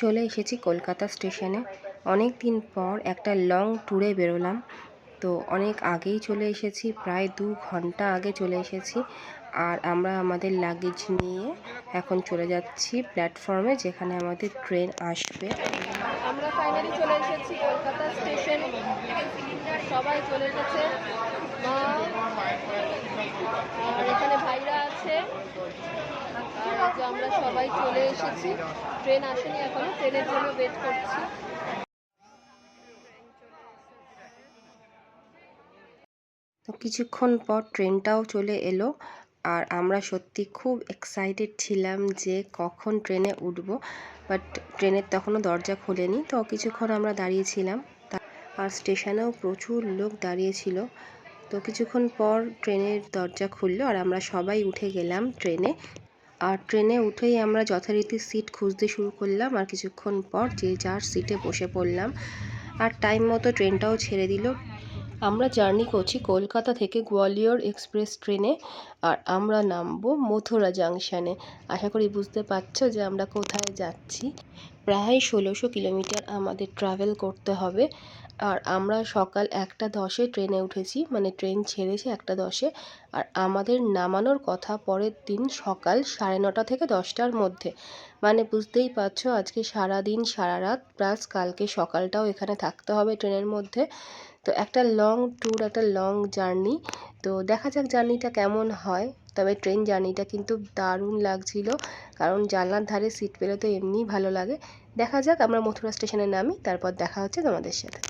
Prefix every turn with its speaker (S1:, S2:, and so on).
S1: চলে এসেছি কলকাতা স্টেশনে। অনেক দিন পর একটা লং ট্যুরে বেরোলাম। তো অনেক আগেই চলে এসেছি, প্রায় দু ঘণ্টা আগে চলে এসেছি। আর আমরা আমাদের লাগেজ নিয়ে এখন চলে যাচ্ছি প্ল্যাটফর্মে যেখানে আমাদের ট্রেন আসবে।
S2: আমরা ফাইনালি চলে এসেছি কলকাতা স্টেশন। সবাই চলে এসেছে মা আর এখানে ভাইরা আছে আর এই যে আমরা সবাই চলে এসেছি। ট্রেন আসেনি এখনও, ট্রেনের জন্য ওয়েট করছি।
S1: তো কিছুক্ষণ পর ট্রেনটাও চলে এলো, আর আমরা সত্যি খুব এক্সাইটেড ছিলাম যে কখন ট্রেনে উঠবো বাট ট্রেনের তখনও দরজা খোলেনি, তো কিছুক্ষণ আমরা দাঁড়িয়েছিলাম। আর স্টেশনেও প্রচুর লোক দাঁড়িয়েছিল। তো কিছুক্ষণ পর ট্রেনের দরজা খুললো, আর আমরা সবাই উঠে গেলাম ট্রেনে। আর ট্রেনে উঠেই আমরা যথারীতি সিট খুঁজতে শুরু করলাম আর কিছুক্ষণ পর যে যার সিটে বসে পড়লাম আর টাইম মতো ট্রেনটাও ছেড়ে দিল। আমরা জার্নি করছি কলকাতা থেকে গোয়ালিয়র এক্সপ্রেস ট্রেনে আর আমরা নামবো মথুরা জাংশনে। আশা করি বুঝতে পারছ যে আমরা কোথায় যাচ্ছি। প্রায় ষোলোশো কিলোমিটার আমাদের ট্রাভেল করতে হবে। আর আমরা সকাল একটা দশে ট্রেনে উঠেছি মানে ট্রেন ছেড়েছে একটা দশে। আর আমাদের নামানোর কথা পরের দিন সকাল সাড়ে নটা থেকে দশটার মধ্যে। মানে বুঝতেই পারছ, আজকে সারা দিন সারা রাত প্লাস কালকে সকালটাও এখানে থাকতে হবে ট্রেনের মধ্যে। তো একটা লং ট্যুর একটা লং জার্নি তো দেখা যাক জার্নিটা কেমন হয়। তবে ট্রেন জার্নিটা কিন্তু দারুণ লাগছিল। কারণ জানলার ধারে সিট পেলে তো এমনিই ভালো লাগে। দেখা যাক, আমরা মথুরা স্টেশনে নামি, তারপর দেখা হচ্ছে তোমাদের সাথে।